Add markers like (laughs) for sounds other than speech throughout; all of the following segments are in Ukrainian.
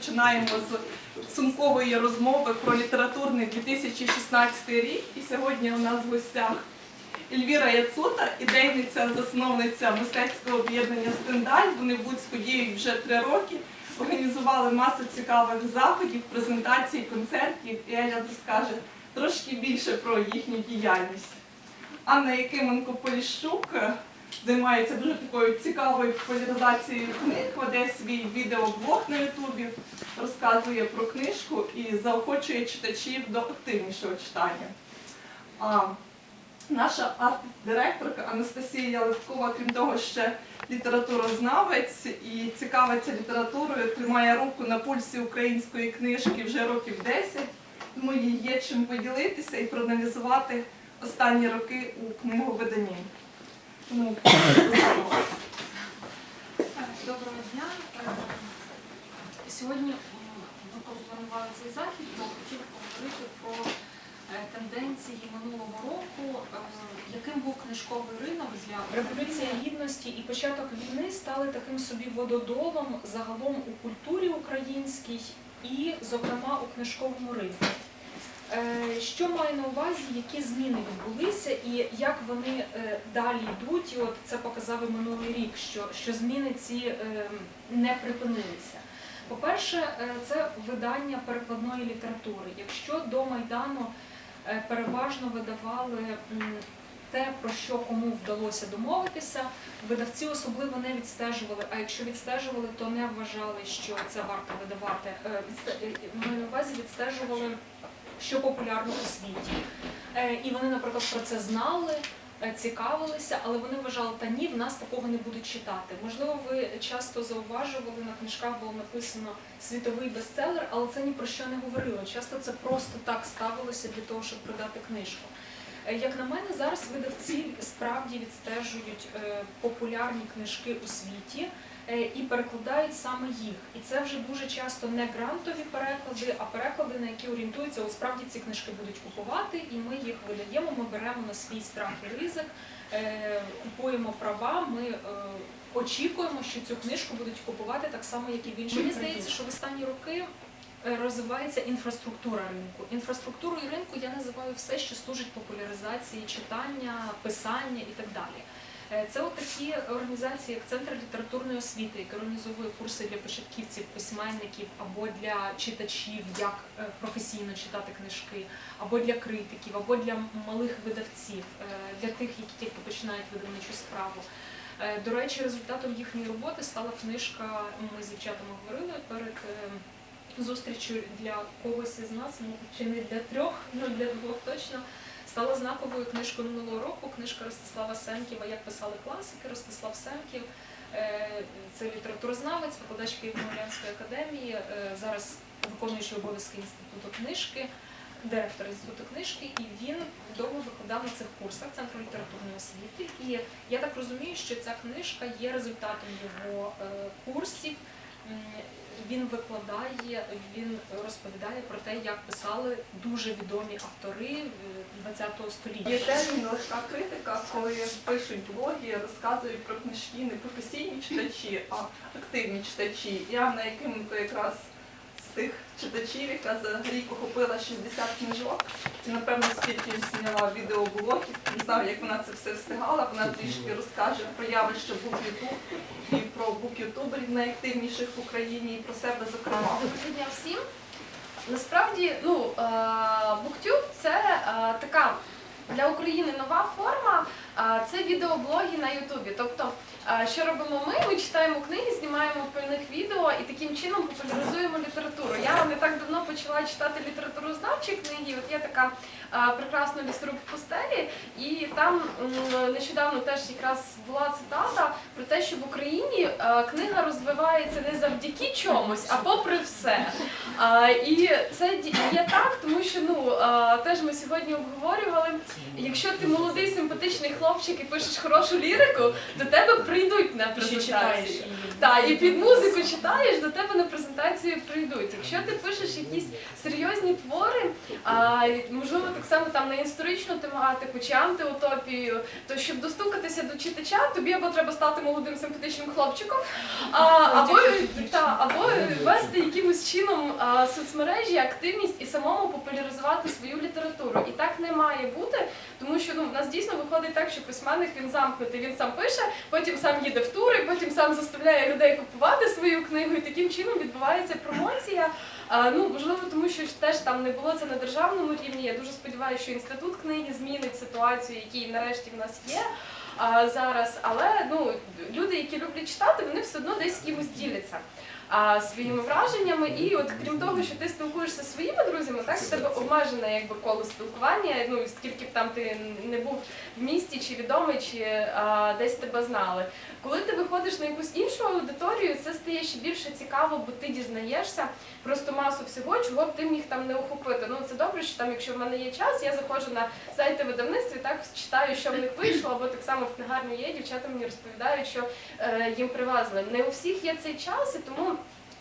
починаємо з сумкової розмови про літературний 2016 рік. І сьогодні у нас в гостях Ельвіра Яцута, ідейниця, засновниця мистецького об'єднання Стендаль. Вони в Луцьку діють вже три роки. Організували масу цікавих заходів, презентацій, концертів. І Еля розкаже трошки більше про їхню діяльність. Анна Якименко Поліщук е, займається дуже такою цікавою популяризацією книг, веде свій відеоблог на Ютубі, розказує про книжку і заохочує читачів до активнішого читання. А наша арт-директорка Анастасія Левкова, крім того, ще літературознавець і цікавиться літературою, тримає руку на пульсі української книжки вже років 10, тому їй є чим поділитися і проаналізувати останні роки у книговиданні. (coughs) Доброго дня. Е, Сьогодні, м, ми планували цей захід, то хотіли поговорити про е, тенденції минулого року, е, яким був книжковий ринок для революція гідності і початок війни стали таким собі вододолом загалом у культурі українській і, зокрема, у книжковому ринку. Е, Що маю на увазі, які зміни відбулися і як вони е, далі йдуть? І от це показав і минулий рік, що, що зміни ці е, не припинилися. По-перше, це видання перекладної літератури. Якщо до Майдану переважно видавали те, про що кому вдалося домовитися, видавці особливо не відстежували, а якщо відстежували, то не вважали, що це варто видавати. Маю на увазі відстежували що популярно у світі. Е, І вони, наприклад, про це знали, е, цікавилися, але вони вважали, та ні, в нас такого не будуть читати. Можливо, ви часто зауважували, на книжках було написано світовий бестселер, але це ні про що не говорило. Часто це просто так ставилося для того, щоб продати книжку. Е, Як на мене, зараз видавці справді відстежують популярні книжки у світі і перекладають саме їх. І це вже дуже часто не грантові переклади, а переклади, на які орієнтуються, от справді ці книжки будуть купувати, і ми їх видаємо, ми беремо на свій страх і ризик, е, купуємо права, ми е, очікуємо, що цю книжку будуть купувати так само, як і в інші. Мені здається, що в останні роки. е, Розвивається інфраструктура ринку. Інфраструктурою ринку я називаю все, що служить популяризації читання, писання і так далі. Е, Це от такі організації, як Центр літературної освіти, який організовує курси для початківців, письменників або для читачів, як е, професійно читати книжки, або для критиків, або для малих видавців, е, для тих, які тільки починають видавничу справу. До речі, результатом їхньої роботи стала книжка. Ми з дівчатами говорили перед зустрічю для когось із нас, чи не для трьох, ну для двох точно. Стала знаковою книжкою минулого року. Книжка Ростислава Семківа Як писали класики. Ростислав Семків е, це літературознавець, викладач Києво-Могилянської академії, е, зараз виконуючий обов'язки інституту книжки, директор інституту книжки, і він довго викладав на цих курсах Центру літературної освіти. І я так розумію, що ця книжка є результатом його е, курсів. Він викладає, він розповідає про те, як писали дуже відомі автори ХХ століття. є термін легка критика, коли пишуть блоги, розказують про книжки не професійні читачі, а активні читачі. Я на яким то якраз тих читачів, яка за рік охопила 60 книжок, і напевно скільки зняла відеоблогів, не знаю, як вона це все встигала. Вона трішки розкаже про явище бук-ютуб і про бук-ютуберів найактивніших в Україні, і про себе зокрема. Доброго дня всім. Насправді, ну, е, BookTube – це е, така для України нова форма. Це відеоблоги на Ютубі. Тобто, що робимо ми? Ми читаємо книги, знімаємо по них відео і таким чином популяризуємо літературу. Я не так давно почала читати літературознавчі книги. От є така прекрасна лісоруб в пустелі, і там нещодавно теж якраз була цитата про те, що в Україні книга розвивається не завдяки чомусь, а попри все. І це є так, тому що ну теж ми сьогодні обговорювали. Якщо ти молодий симпатичний хлопчик і пишеш хорошу лірику, до тебе прийдуть на презентацію. і Так, і під музику читаєш, до тебе на презентацію прийдуть. Якщо ти пишеш якісь серйозні твори, а, можливо, так само там на історичну тематику чи антиутопію, то щоб достукатися до читача, тобі або треба стати молодим симпатичним хлопчиком, а, або, та, або вести якимось чином а, соцмережі, активність і самому популяризувати свою літературу. І так не має бути, тому що ну, в нас дійсно виходить так, що письменник він замкнутий, він сам пише, потім сам їде в тури, потім сам заставляє людей купувати свою книгу, і таким чином відбувається промоція. Ну, можливо, тому що теж там не було це на державному рівні. Я дуже сподіваюся, що інститут книги змінить ситуацію, який нарешті в нас є зараз. Але ну, люди, які люблять читати, вони все одно десь кимось діляться. А, своїми враженнями, і от крім того, що ти спілкуєшся зі своїми друзями, так в тебе обмежене якби коло спілкування. Ну скільки б там ти не був в місті, чи відомий, чи а, десь тебе знали. Коли ти виходиш на якусь іншу аудиторію, це стає ще більше цікаво, бо ти дізнаєшся просто масу всього, чого б ти міг там не охопити. Ну це добре, що там, якщо в мене є час, я заходжу на сайти видавництв так читаю, що в них вийшло, або так само в книгарні є. Дівчата мені розповідають, що е, їм привезли. Не у всіх є цей час, і тому.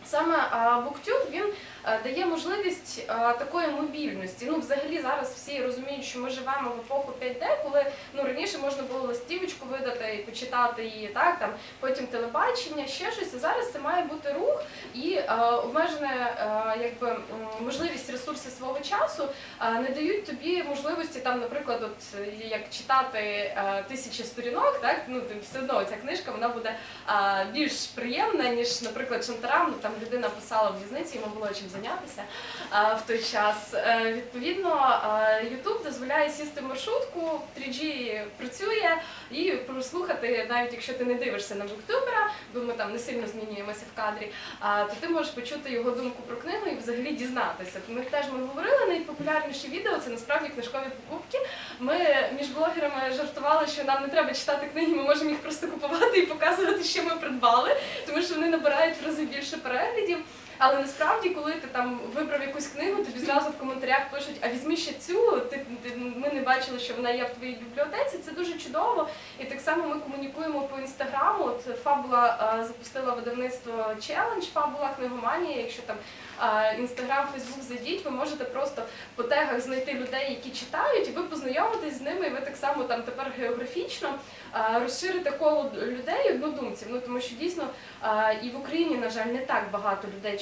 Саме BookTube, він е, дає можливість е, такої мобільності. Ну, взагалі зараз всі розуміють, що ми живемо в епоху 5D, коли ну раніше можна було листівочку видати і почитати її, так там потім телебачення, ще щось. І зараз це має бути рух і е, обмежена якби можливість ресурси свого часу не дають тобі можливості там, наприклад, от як читати тисячі сторінок, так ну все одно ця книжка вона буде більш приємна, ніж, наприклад, Шантарам. Там людина писала в в'язниці, йому було чим зайнятися в той час. Е, Відповідно, YouTube дозволяє сісти в маршрутку, 3G працює і прослухати, навіть якщо ти не дивишся на буктубера, бо ми там не сильно змінюємося в кадрі, то ти можеш почути його думку про книгу і взагалі дізнатися. Ми теж ми говорили, найпопулярніші відео це насправді книжкові покупки. Ми між блогерами жартували, що нам не треба читати книги, ми можемо їх просто купувати і показувати, що ми придбали, тому що вони набирають в рази більше переглядів. Але насправді, коли ти там вибрав якусь книгу, тобі зразу в коментарях пишуть, а візьми ще цю, ти, ти- ми не бачили, що вона є в твоїй бібліотеці. Це дуже чудово. І так само ми комунікуємо по інстаграму. От Фабула е, запустила видавництво челендж, Фабула книгоманія. Якщо там інстаграм, фейсбук зайдіть, ви можете просто по тегах знайти людей, які читають, і ви познайомитесь з ними, і ви так само там тепер географічно е, розширите коло людей однодумців. Ну тому що дійсно е, і в Україні, на жаль, не так багато людей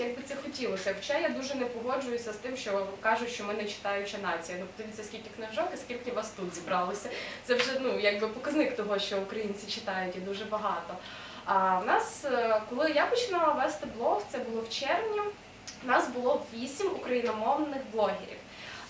як би це хотілося. Хоча я дуже не погоджуюся з тим, що кажуть, що ми не читаюча нація. Ну подивіться, скільки книжок і скільки вас тут зібралося. Це вже ну якби показник того, що українці читають і дуже багато. А в нас, е, коли я починала вести блог, це було в червні. У нас було вісім україномовних блогерів.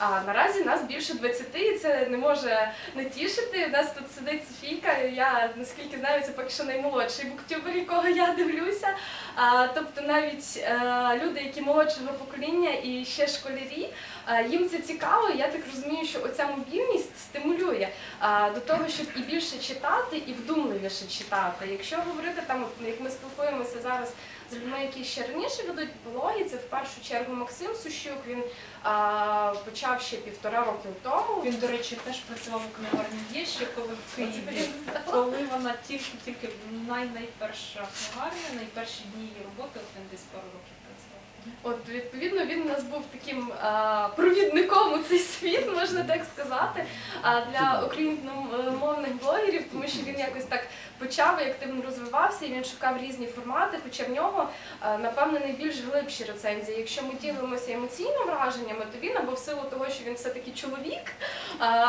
А наразі нас більше 20, і це не може не тішити. У нас тут сидить Софійка. Я наскільки знаю, це поки що наймолодший буктюбер, якого я дивлюся. А, тобто навіть е, люди, які молодшого покоління і ще школярі, е, їм це цікаво. І я так розумію, що оця мобільність стимулює е, до того, щоб і більше читати, і вдумливіше читати. Якщо говорити там, як ми спілкуємося зараз з людьми, які ще раніше ведуть блоги, це в першу чергу Максим Сущук. Він а, почав ще півтора роки тому. Він, до речі, теж працював у книгарні є ще коли в Києві. Коли вона тільки тільки най найперша книгарня, найперші дні її роботи, от він десь пару років працював. От відповідно він у нас був таким а, провідником у цей світ, можна так сказати, а, для україномовних блогерів, тому що він якось так почав і активно розвивався, і він шукав різні формати. Хоча в нього а, напевне найбільш глибші рецензії. Якщо ми ділимося емоційними враженнями, то він або в силу того, що він все таки чоловік,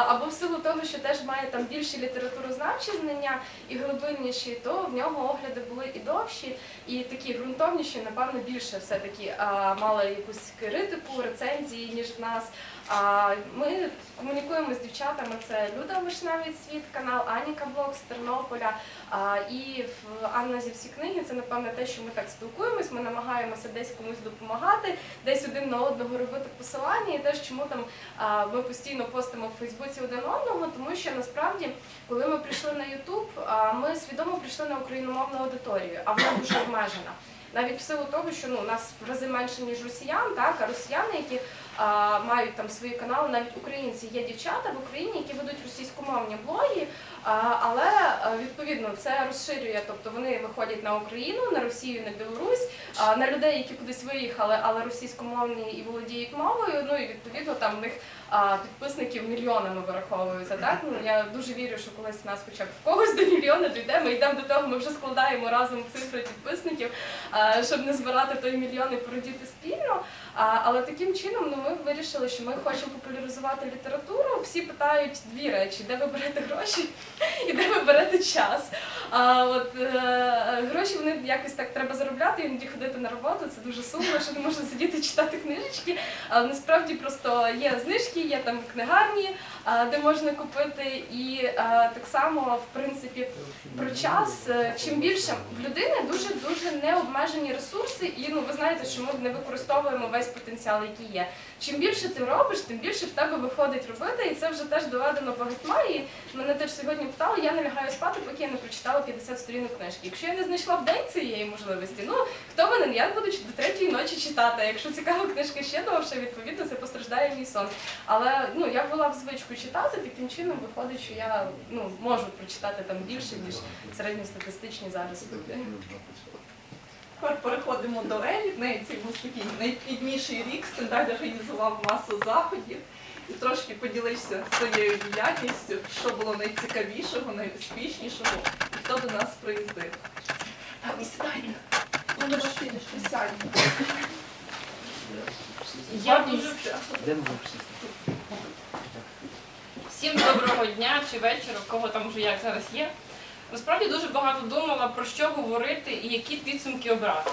або в силу того, що теж має там більші літературознавчі знання і глибинніші, то в нього огляди були і довші, і такі ґрунтовніші, напевно, більше все-таки а, мали якусь критику, рецензії, ніж в нас. А ми комунікуємо з дівчатами. Це Люда Вишневий світ, канал Аніка Блог з Тернополя. І в Анна зі всі книги це напевно те, що ми так спілкуємось. Ми намагаємося десь комусь допомагати, десь один на одного робити посилання, і теж чому там ми постійно постимо в Фейсбуці один одного, тому що насправді, коли ми прийшли на Ютуб, ми свідомо прийшли на україномовну аудиторію, а вона дуже обмежена. Навіть в силу того, що ну у нас в рази менше ніж росіян, так а росіяни, які мають там свої канали, навіть українці є дівчата в Україні, які ведуть російськомовні блоги, але відповідно це розширює, тобто вони виходять на Україну, на Росію, на Білорусь, на людей, які кудись виїхали, але російськомовні і володіють мовою. Ну і відповідно там в них підписників мільйонами вираховуються. Так ну я дуже вірю, що колись нас хоча б в когось до мільйона дійде. Ми йдемо до того, ми вже складаємо разом цифри підписників, щоб не збирати той мільйон і породіти спільно. Але таким чином ну, ми вирішили, що ми хочемо популяризувати літературу. Всі питають дві речі: де ви берете гроші (laughs) і де ви берете час. А от е, гроші вони якось так треба заробляти, іноді ходити на роботу. Це дуже сумно, що не можна сидіти читати книжечки. Але насправді просто є знижки, є там книгарні, де можна купити. І так само, в принципі, про час. Е, Чим більше в людини дуже дуже необмежені ресурси, і ну ви знаєте, що ми не використовуємо весь потенціал, який є. Чим більше ти робиш, тим більше в тебе виходить робити, і це вже теж доведено багатьма. І мене теж сьогодні питали, я не лягаю спати, поки я не прочитала 50 сторінок книжки. Якщо я не знайшла в день цієї можливості, ну хто винен? Я буду до третьої ночі читати. Якщо цікава книжка ще довше, відповідно це постраждає мій сон. Але ну я була в звичку читати, таким чином виходить, що я ну можу прочитати там більше ніж середньостатистичні зараз люди. Тепер переходимо до Елі. В неї цей був такий найпідніший рік. Стендаль організував масу заходів. І трошки поділився своєю діяльністю, що було найцікавішого, найуспішнішого, і хто до нас приїздив. Так, і сідай. Олена Васильівна, присядь. Я дуже всім доброго дня чи вечора, кого там вже як зараз є. Насправді дуже багато думала про що говорити і які підсумки обрати.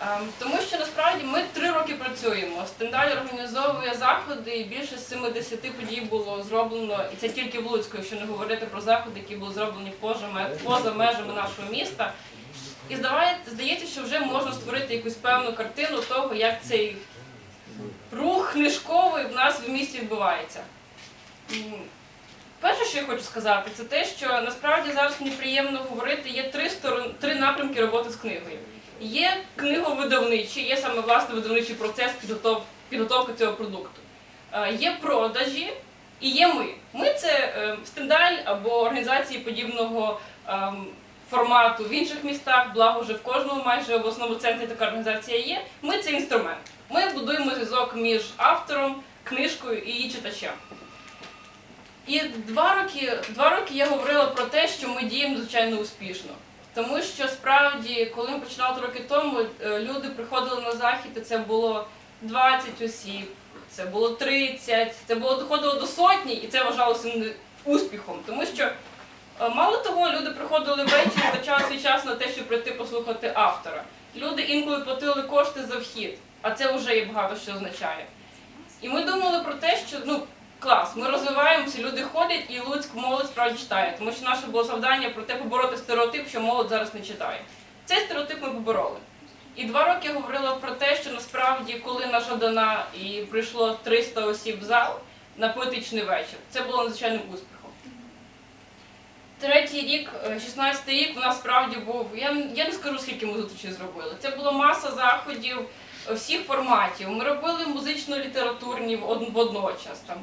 Ем, Тому що насправді ми три роки працюємо. Стендаль організовує заходи, і більше 70 подій було зроблено, і це тільки в Луцьку, якщо не говорити про заходи, які були зроблені поза межами нашого міста. І здається, що вже можна створити якусь певну картину того, як цей рух книжковий в нас в місті відбувається. Перше, що я хочу сказати, це те, що насправді зараз мені приємно говорити, є три сторон, три напрямки роботи з книгою. Є книговидавничий, є саме власне видавничий процес підготов, підготовки цього продукту. Е, Є продажі і є ми. Ми це е, стендаль або організації подібного ем, формату в інших містах, благо вже в кожному майже обласному центрі така організація є. Ми це інструмент. Ми будуємо зв'язок між автором, книжкою і її читачем. І два роки, два роки я говорила про те, що ми діємо звичайно успішно. Тому що справді, коли ми починали роки тому, е, люди приходили на захід, і це було 20 осіб, це було 30, це було доходило до сотні, і це вважалося успіхом. Тому що е, мало того, люди приходили ввечері, втрачали свій час на те, щоб прийти послухати автора. Люди інколи платили кошти за вхід, а це вже і багато що означає. І ми думали про те, що ну клас, ми розвиваємося, люди ходять, і Луцьк молодь справді читає. Тому що наше було завдання про те побороти стереотип, що молодь зараз не читає. Цей стереотип ми побороли. І два роки я говорила про те, що насправді, коли наша дана і прийшло 300 осіб в зал на поетичний вечір, це було надзвичайним успіхом. Третій рік, е, 16-й рік, у нас справді був. Я, я не скажу, скільки ми зустрічей зробили. Це була маса заходів е, всіх форматів. Ми робили музично-літературні водночас. Там.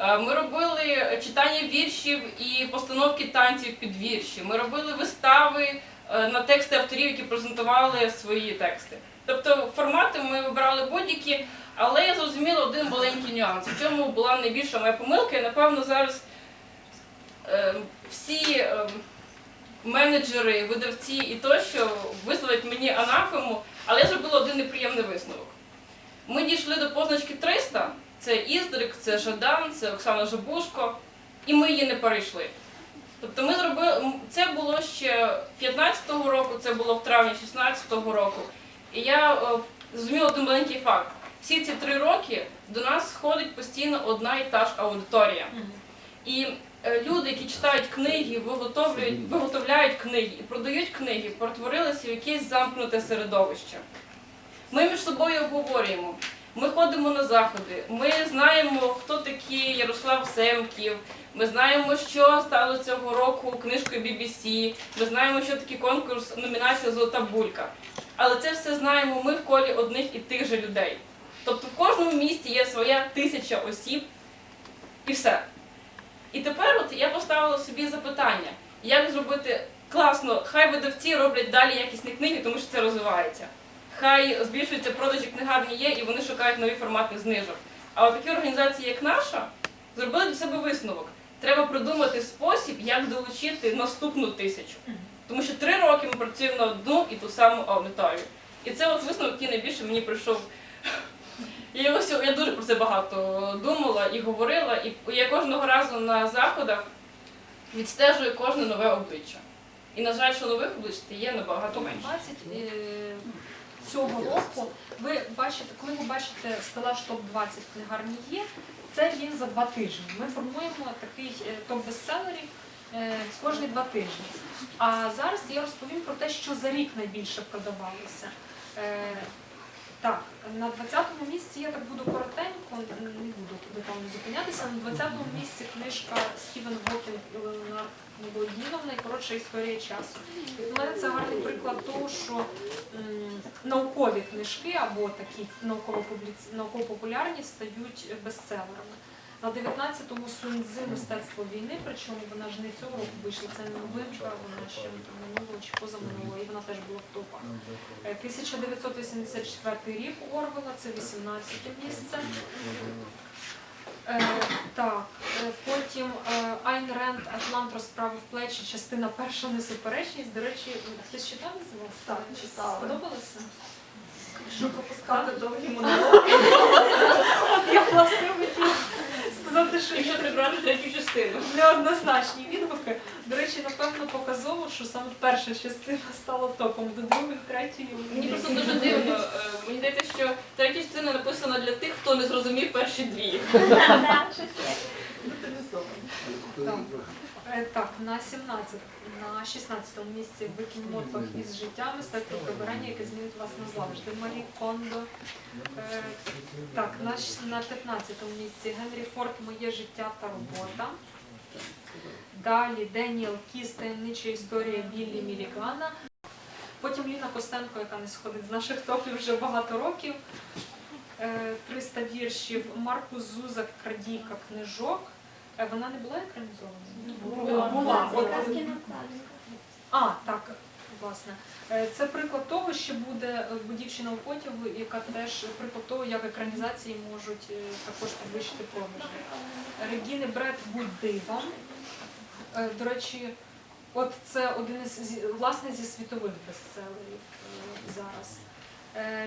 Е, Ми робили читання віршів і постановки танців під вірші. Ми робили вистави е, на тексти авторів, які презентували свої тексти. Тобто формати ми вибрали будь-які, але я зрозуміла один маленький нюанс. В чому була найбільша моя помилка, і напевно зараз е, всі менеджери, видавці і тощо висловлять мені анафему, але я зробила один неприємний висновок. Ми дійшли до позначки 300, це Іздрик, це Жадан, це Оксана Жабушко, і ми її не перейшли. Тобто ми зробили це було ще 15-го року, це було в травні 16-го року. І я е, зрозуміла один маленький факт. Всі ці три роки до нас ходить постійно одна і та ж аудиторія. І е, люди, які читають книги, виготовлюють, виготовляють книги і продають книги, перетворилися в якесь замкнуте середовище. Ми між собою обговорюємо. Ми ходимо на заходи, ми знаємо, хто такий Ярослав Семків, ми знаємо, що стало цього року книжкою BBC, ми знаємо, що такий конкурс, номінація Золота булька. Але це все знаємо ми в колі одних і тих же людей. Тобто в кожному місті є своя тисяча осіб і все. І тепер от я поставила собі запитання, як зробити класно, хай видавці роблять далі якісні книги, тому що це розвивається. Хай збільшуються продажі книгарні є, і вони шукають нові формати знижок. А от такі організації, як наша, зробили для себе висновок. Треба придумати спосіб, як долучити наступну тисячу. Тому що три роки ми працюємо на одну і ту саму аудиторію. І це от висновок, який найбільше мені прийшов. (laughs) Я, його я дуже про це багато думала і говорила, і я кожного разу на заходах відстежую кожне нове обличчя. І на жаль, що нових облич є набагато менше. 20 е, цього року ви бачите, коли ви бачите стелаж топ-20 книгарні є, це він за два тижні. Ми формуємо такий е, топ-бестселерів е, кожні два тижні. А зараз я розповім про те, що за рік найбільше продавалося. Так, на 20-му місці я так буду коротенько, не буду детально зупинятися. На 20-му місці книжка Стівен Гокінг і Леонард Небоїновна і історія часу. Для мене це гарний приклад того, що наукові книжки або такі науково-публіц- науково-популярні стають бестселерами. На 19-му Суньцзи мистецтво війни, причому вона ж не цього року вийшла, це не новинка, вона ще минулого чи позаминулого, і вона теж була в топах. Е, 1984 рік Орвела, це 18 місце. Е, так, е, потім е, Айн Ренд, Атлант розправив плечі, частина перша несуперечність. До речі, хтось читав називався? Так, читала. Сподобалося? Щоб пропускати довгі монологи. Я власне хотіла сказати, що Якщо прибрати третю частину. неоднозначні відгуки. До речі, напевно, показово, що саме перша частина стала топом, до другої, третьої. Мені просто дуже дивно. е, Мені здається, що третя частина написана для тих, хто не зрозумів перші дві. (laughs) Так. Е, Так, на 17, на 16 місці викинь мотвах із життя мистецтво прибирання, яке змінить вас назавжди. Марі Кондо. Е, Так, на, на 15 місці Генрі Форд Моє життя та робота. Далі Деніел Кіс, таємнича історія Біллі Мілігана. Потім Ліна Костенко, яка не сходить з наших топів вже багато років. Е, 300 віршів. Маркус Зузак, крадійка книжок. Е, Вона не була екранізована? Була. От, А, так, власне. Е, Це приклад того, що буде дівчина у потягу, яка теж приклад того, як екранізації можуть е, також підвищити продажі. Регіни Бред будь дивом. Е, До речі, от це один із власне зі світових бестселерів зараз.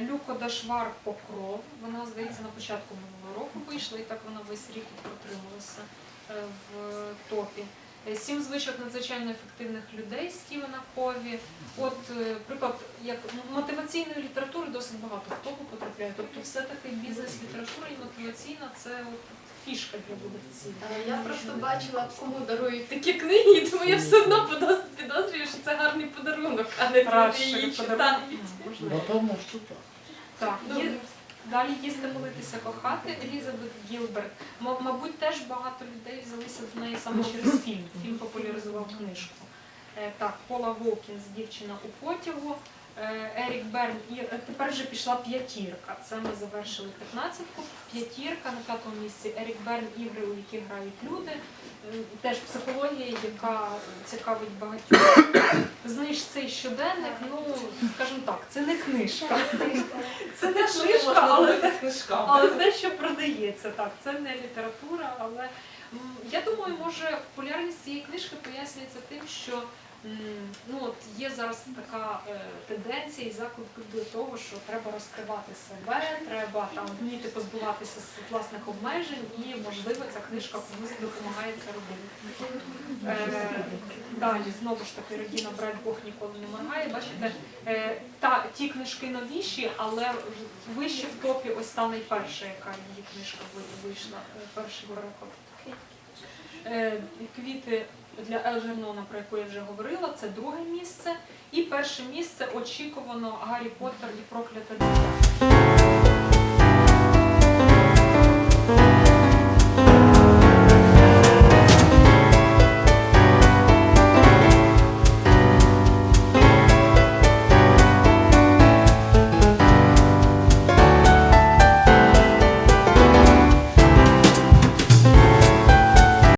Люко Дашвар Покров. Вона, здається, на початку минулого року вийшла, і так вона весь рік протрималася в топі. Е, Сім звичок надзвичайно ефективних людей Стівена Кові. От, е, приклад, як мотиваційної літератури досить багато в топу потрапляє. Тобто все-таки бізнес-література і мотиваційна це от фішка для видавців. Е, Я просто бачила, кому дарують такі книги, і тому я все одно підоз- підозрюю, що це гарний подарунок, а не її читають. Можливо. Напевно, що так. Так, Ну, є, далі їсти, молитися, кохати. Елізабет Гілберт. Мабуть, теж багато людей взялися до неї саме через (laughs) фільм. Фільм популяризував книжку. Е, Так, Пола Вокінс, дівчина у потягу. Е, Ерік Берн і е, тепер вже пішла п'ятірка. Це ми завершили 15-ку. П'ятірка на п'ятому місці. Ерік Берн ігри, у які грають люди. Е, Теж психологія, яка цікавить багатьох. (coughs) Зниж цей щоденник, ну скажімо так, це не книжка. Це не книжка, але, але дещо продається. Так, це не література, але я думаю, може популярність цієї книжки пояснюється тим, що ну от є зараз така е, тенденція і заклик до того, що треба розкривати себе, треба там вміти позбуватися з власних обмежень, і можливо ця книжка комусь допомагає це робити. Е, Далі знову ж таки Регіна Брать Бог ніколи не моргає. Бачите, е, та ті книжки новіші, але вище в топі ось та найперша, яка її книжка вийшла, е, перший переклад. Е, Квіти для Елджернона, про яку я вже говорила, це друге місце. І перше місце очікувано Гаррі Поттер і проклята дитя.